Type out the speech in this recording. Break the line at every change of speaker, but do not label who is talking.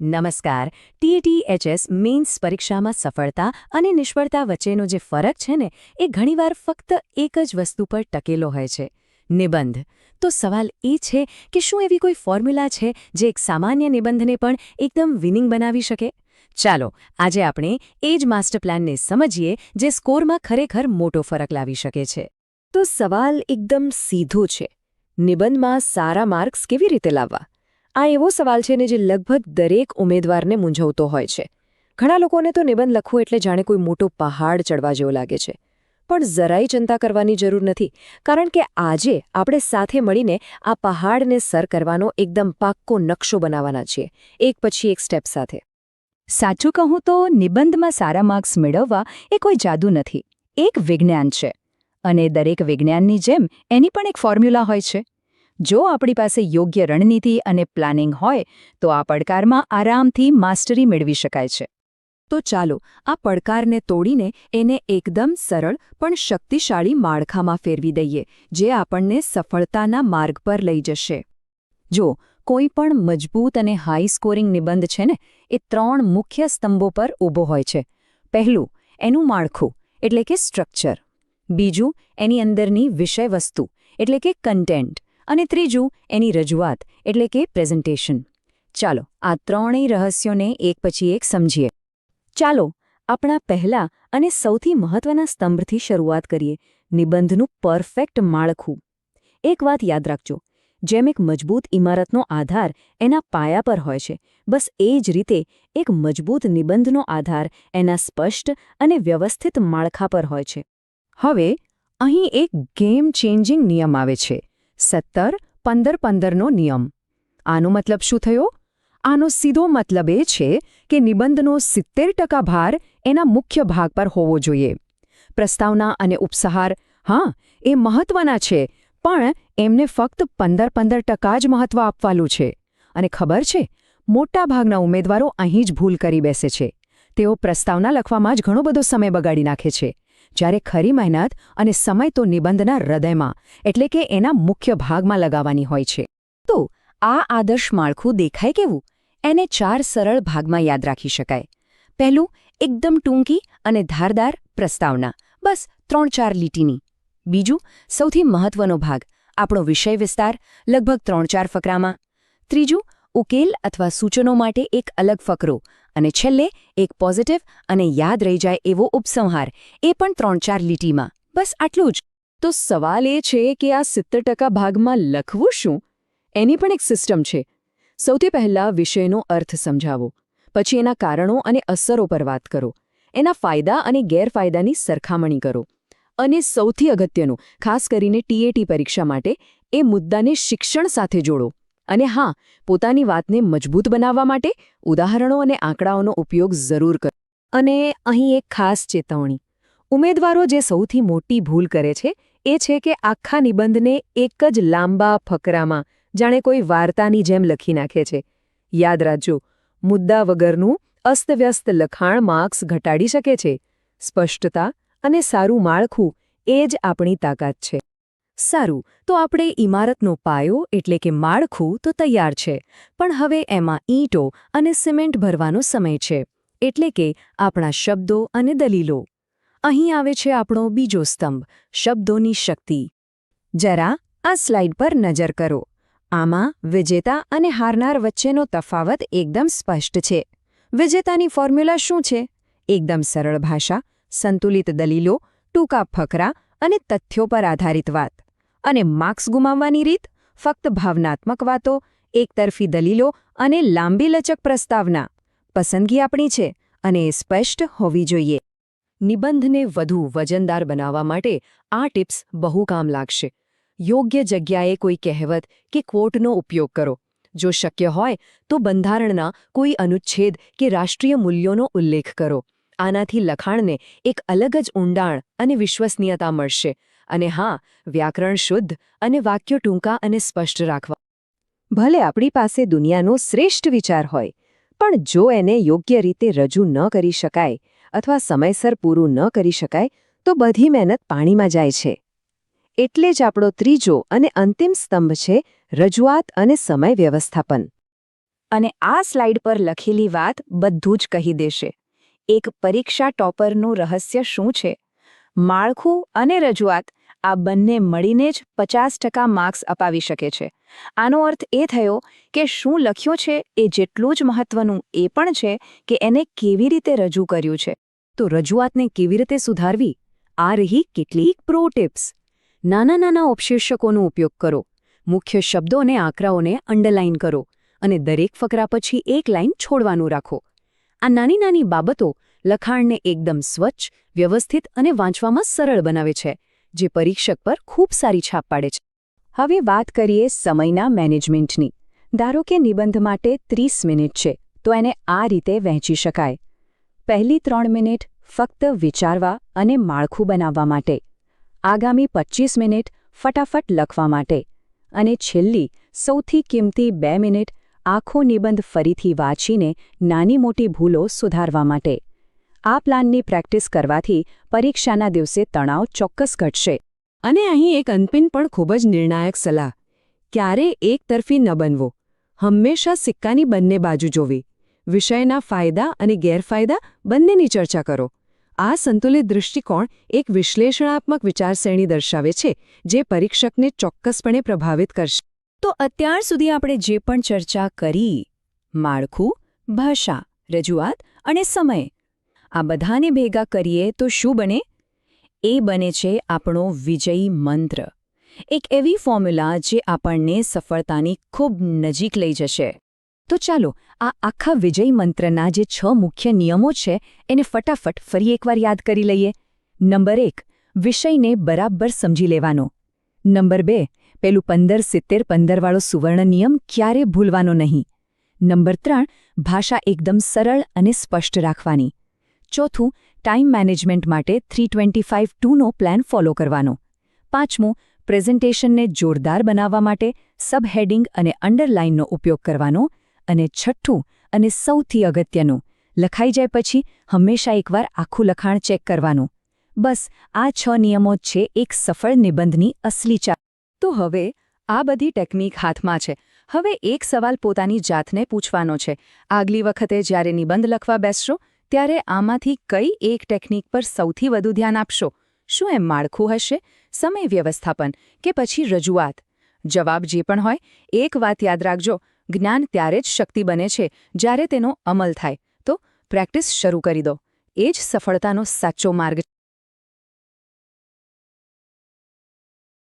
નમસ્કાર. ટીએટીએચએસ મેઇન્સ પરીક્ષામાં સફળતા અને નિષ્ફળતા વચ્ચેનો જે ફરક છે ને, એ ઘણીવાર ફક્ત એક જ વસ્તુ પર ટકેલો હોય છે. નિબંધ. તો સવાલ એ છે કે શું એવી કોઈ ફોર્મ્યુલા છે જે એક સામાન્ય નિબંધને પણ એકદમ વિનિંગ બનાવી શકે? ચાલો, આજે આપણે એ જ માસ્ટર પ્લાનને સમજીએ જે સ્કોરમાં ખરેખર મોટો ફરક લાવી શકે છે. તો સવાલ એકદમ સીધો છે. નિબંધમાં સારા માર્ક્સ કેવી રીતે લાવવા? આ એવો સવાલ છે ને જે લગભગ દરેક ઉમેદવારને મૂંઝવતો હોય છે. ઘણા લોકોને તો નિબંધ લખવું એટલે જાણે કોઈ મોટો પહાડ ચડવા જેવો લાગે છે. પણ જરાય ચિંતા કરવાની જરૂર નથી, કારણ કે આજે આપણે સાથે મળીને આ પહાડને સર કરવાનો એકદમ પાક્કો નકશો બનાવવાના છીએ, એક પછી એક સ્ટેપ સાથે.
સાચું કહું તો નિબંધમાં સારા માર્ક્સ મેળવવા એ કોઈ જાદુ નથી, એક વિજ્ઞાન છે. અને દરેક વિજ્ઞાનની જેમ એની પણ એક ફોર્મ્યુલા હોય છે. જો આપણી પાસે યોગ્ય રણનીતિ અને પ્લાનિંગ હોય, તો આ પડકારમાં આરામથી માસ્ટરી મેળવી શકાય છે.
તો ચાલો, આ પડકારને તોડીને એને એકદમ સરળ પણ શક્તિશાળી માળખામાં ફેરવી દઈએ, જે આપણને સફળતાના માર્ગ પર લઈ જશે.
જો, કોઈ પણ મજબૂત અને હાઈ સ્કોરિંગ નિબંધ છે ને, એ ત્રણ મુખ્ય સ્તંભો પર ઊભો હોય છે. પહેલું, એનું માળખું, એટલે કે સ્ટ્રક્ચર બીજું, એની અંદરની વિષયવસ્તુ, એટલે કે કન્ટેન્ટ અને ત્રીજું, એની રજૂઆત, એટલે કે પ્રેઝન્ટેશન ચાલો, આ ત્રણેય રહસ્યોને એક પછી એક સમજીએ. ચાલો, આપણા પહેલા અને સૌથી મહત્વના સ્તંભથી શરૂઆત કરીએ, નિબંધનું પરફેક્ટ માળખું. એક વાત યાદ રાખજો, જેમ એક મજબૂત ઇમારતનો આધાર એના પાયા પર હોય છે, બસ એ જ રીતે એક મજબૂત નિબંધનો આધાર એના સ્પષ્ટ અને વ્યવસ્થિત માળખા પર હોય છે. હવે, અહીં એક ગેમ ચેન્જિંગ નિયમ આવે છે. સત્તર, પંદર, પંદરનો નિયમ. આનો મતલબ શું થયો? આનો સીધો મતલબ એ છે કે નિબંધનો સિત્તેર ટકા ભાર એના મુખ્ય ભાગ પર હોવો જોઈએ. પ્રસ્તાવના અને ઉપસહાર, હા, એ મહત્વના છે, પણ એમને ફક્ત પંદર પંદર ટકા જ મહત્વ આપવાલું છે. અને ખબર છે મોટાભાગના ઉમેદવારો અહીં જ ભૂલ કરી બેસે છે. તેઓ પ્રસ્તાવના લખવામાં જ ઘણો બધો સમય બગાડી નાખે છે. જ્યારે ખરી મહેનત અને સમય તો નિબંધના હૃદયમાં, એટલે કે એના મુખ્ય ભાગમાં લગાવવાની હોય છે. તો આ આદર્શ માળખું દેખાય કેવું? એને ચાર સરળ ભાગમાં યાદ રાખી શકાય. પહેલું, એકદમ ટૂંકી અને ધારદાર પ્રસ્તાવના, બસ ત્રણ ચાર લીટીની. બીજું, સૌથી મહત્વનો ભાગ, આપણો વિષય વિસ્તાર, લગભગ ત્રણ ચાર ફકરામાં. ત્રીજું, ઉકેલ અથવા સૂચનો માટે એક અલગ ફકરો અને છેલ્લે એક પોઝિટિવ અને યાદ રહી જાય એવો ઉપસંહાર, એ પણ ત્રણ ચાર લીટીમાં. બસ આટલું જ. તો સવાલ એ છે કે આ સિત્તેર ભાગમાં લખવું શું? એની પણ એક સિસ્ટમ છે. સૌથી પહેલાં વિષયનો અર્થ સમજાવો, પછી એના કારણો અને અસરો પર વાત કરો. એના ફાયદા અને ગેરફાયદાની સરખામણી કરો. અને સૌથી અગત્યનું, ખાસ કરીને ટીએટી પરીક્ષા માટે, એ મુદ્દાને શિક્ષણ સાથે જોડો. અને હા, પોતાની વાતને મજબૂત બનાવવા માટે ઉદાહરણો અને આંકડાઓનો ઉપયોગ જરૂર કરો. અને અહીં એક ખાસ ચેતવણી. ઉમેદવારો જે સૌથી મોટી ભૂલ કરે છે, એ છે કે આખા નિબંધને એક જ લાંબા ફકરામાં, જાણે કોઈ વાર્તાની જેમ લખી નાખે છે. યાદ રાખજો, મુદ્દા વગરનું અસ્તવ્યસ્ત લખાણ માર્ક્સ ઘટાડી શકે છે. સ્પષ્ટતા અને સારું માળખું એ જ આપણી તાકાત છે. સારું, તો આપણે ઇમારતનો પાયો, એટલે કે માળખું, તો તૈયાર છે. પણ હવે એમાં ઈંટો અને સિમેન્ટ ભરવાનો સમય છે. એટલે કે આપણા શબ્દો અને દલીલો. અહીં આવે છે આપણો બીજો સ્તંભ, શબ્દોની શક્તિ. જરા, આ સ્લાઇડ પર નજર કરો. આમાં વિજેતા અને હારનાર વચ્ચેનો તફાવત એકદમ સ્પષ્ટ છે. વિજેતાની ફોર્મ્યુલા શું છે? એકદમ સરળ ભાષા, સંતુલિત દલીલો, ટૂંકા ફકરા અને તથ્યો પર આધારિત વાત. અને માર્ક્સ ગુમાવવાની રીત, ફક્ત ભાવનાત્મક વાતો, એકતરફી દલીલો અને લાંબી લચક પ્રસ્તાવના. પસંદગી આપણી છે અને એ સ્પષ્ટ હોવી જોઈએ. નિબંધને વધુ વજનદાર બનાવવા માટે આ ટિપ્સ બહુ કામ લાગશે. યોગ્ય જગ્યાએ કોઈ કહેવત કે ક્વોટનો ઉપયોગ કરો. જો શક્ય હોય, તો બંધારણના કોઈ અનુચ્છેદ કે રાષ્ટ્રીય મૂલ્યોનો ઉલ્લેખ કરો. આનાથી લખાણને એક અલગ જ ઊંડાણ અને વિશ્વસનીયતા મળશે. અને હા, વ્યાકરણ શુદ્ધ અને વાક્યો ટૂંકા અને સ્પષ્ટ રાખવા. ભલે આપણી પાસે દુનિયાનો શ્રેષ્ઠ વિચાર હોય, પણ જો એને યોગ્ય રીતે રજૂ ન કરી શકાય અથવા સમયસર પૂરું ન કરી શકાય, તો બધી મહેનત પાણીમાં જાય છે. એટલે જ આપણો ત્રીજો અને અંતિમ સ્તંભ છે રજૂઆત અને સમય વ્યવસ્થાપન. અને આ સ્લાઇડ પર લખેલી વાત બધું જ કહી દેશે. એક પરીક્ષા ટોપરનું રહસ્ય શું છે? માળખું અને રજૂઆત આ બંને મળીને જ પચાસ ટકા માર્ક્સ અપાવી શકે છે. આનો અર્થ એ થયો કે શું લખ્યું છે એ જેટલું જ મહત્વનું એ પણ છે કે એને કેવી રીતે રજૂ કર્યું છે.
તો રજૂઆતને કેવી રીતે સુધારવી? આ રહી કેટલીક પ્રો ટિપ્સ નાના નાના ઉપશીર્ષકોનો ઉપયોગ કરો. મુખ્ય શબ્દો અને આંકડાઓને અંડરલાઇન કરો અને દરેક ફકરા પછી એક લાઇન છોડવાનું રાખો. આ નાની નાની બાબતો લખાણને એકદમ સ્વચ્છ, વ્યવસ્થિત અને વાંચવામાં સરળ બનાવે છે. જે પરીક્ષક પર ખૂબ સારી છાપ પાડે છે.
હવે વાત કરીએ સમયના મેનેજમેન્ટની. ધારો કે નિબંધ માટે ત્રીસ મિનિટ છે, તો એને આ રીતે વહેંચી શકાય. પહેલી ત્રણ મિનિટ ફક્ત વિચારવા અને માળખું બનાવવા માટે. આગામી પચીસ મિનિટ ફટાફટ લખવા માટે. અને છેલ્લી, સૌથી કિંમતી બે મિનિટ આખો નિબંધ ફરીથી વાંચીને નાની મોટી ભૂલો સુધારવા માટે. આ પ્લાનની પ્રેક્ટિસ કરવાથી પરીક્ષાના દિવસે તણાવ ચોક્કસ ઘટશે.
અને અહીં એક અનપિન પણ ખૂબ જ નિર્ણાયક સલાહ. ક્યારે એકતરફી ન બનવો. હંમેશા સિક્કાની બંને બાજુ જોવી. વિષયના ફાયદા અને ગેરફાયદા બંનેની ચર્ચા કરો. આ સંતુલિત દૃષ્ટિકોણ એક વિશ્લેષણાત્મક વિચારસરણી દર્શાવે છે, જે પરીક્ષકને ચોક્કસપણે પ્રભાવિત કરશે.
તો અત્યાર સુધી આપણે જે પણ ચર્ચા કરી, માળખું, ભાષા, રજૂઆત અને સમય આ બધાને ભેગા કરીએ તો શું બને? એ બને છે આપણો વિજયી મંત્ર. એક એવી ફોર્મ્યુલા જે આપણને સફળતાની ખૂબ નજીક લઈ જશે. તો ચાલો, આ આખા વિજય મંત્રના જે છ મુખ્ય નિયમો છે, એને ફટાફટ ફરી એકવાર યાદ કરી લઈએ. નંબર એક, વિષયને બરાબર સમજી લેવાનો. નંબર બે, પેલું પંદર સિત્તેર પંદરવાળો સુવર્ણ નિયમ ક્યારે ભૂલવાનો નહીં. નંબર ત્રણ, ભાષા એકદમ સરળ અને સ્પષ્ટ રાખવાની. ચોથું ટાઈમ મેનેજમેન્ટ માટે થ્રી ટ્વેન્ટી ફાઇવ ટુનો પ્લાન ફોલો કરવાનો. પાંચમું, પ્રેઝન્ટેશનને જોરદાર બનાવવા માટે સબહેડિંગ અને અંડરલાઇનનો ઉપયોગ કરવાનો. અને છઠ્ઠું, અને સૌથી અગત્યનું, લખાઈ જાય પછી હંમેશા એકવાર આખું લખાણ ચેક કરવાનું. બસ, આ છ નિયમો જ છે એક સફળ નિબંધની અસલી ચા. તો હવે, આ બધી ટેકનિક હાથમાં છે. હવે એક સવાલ પોતાની જાતને પૂછવાનો છે. આગલી વખતે જ્યારે નિબંધ લખવા બેસશો ત્યારે આમાંથી કઈ એક ટેકનિક પર સૌથી વધુ ધ્યાન આપશો? શું એમ માળખું હશે, સમય વ્યવસ્થાપન કે પછી રજૂઆત? જવાબ જે પણ હોય, એક વાત યાદ રાખજો, જ્ઞાન ત્યારે જ શક્તિ બને છે જ્યારે તેનો અમલ થાય. તો પ્રેક્ટિસ શરૂ કરી દો. એ જ સફળતાનો સાચો માર્ગ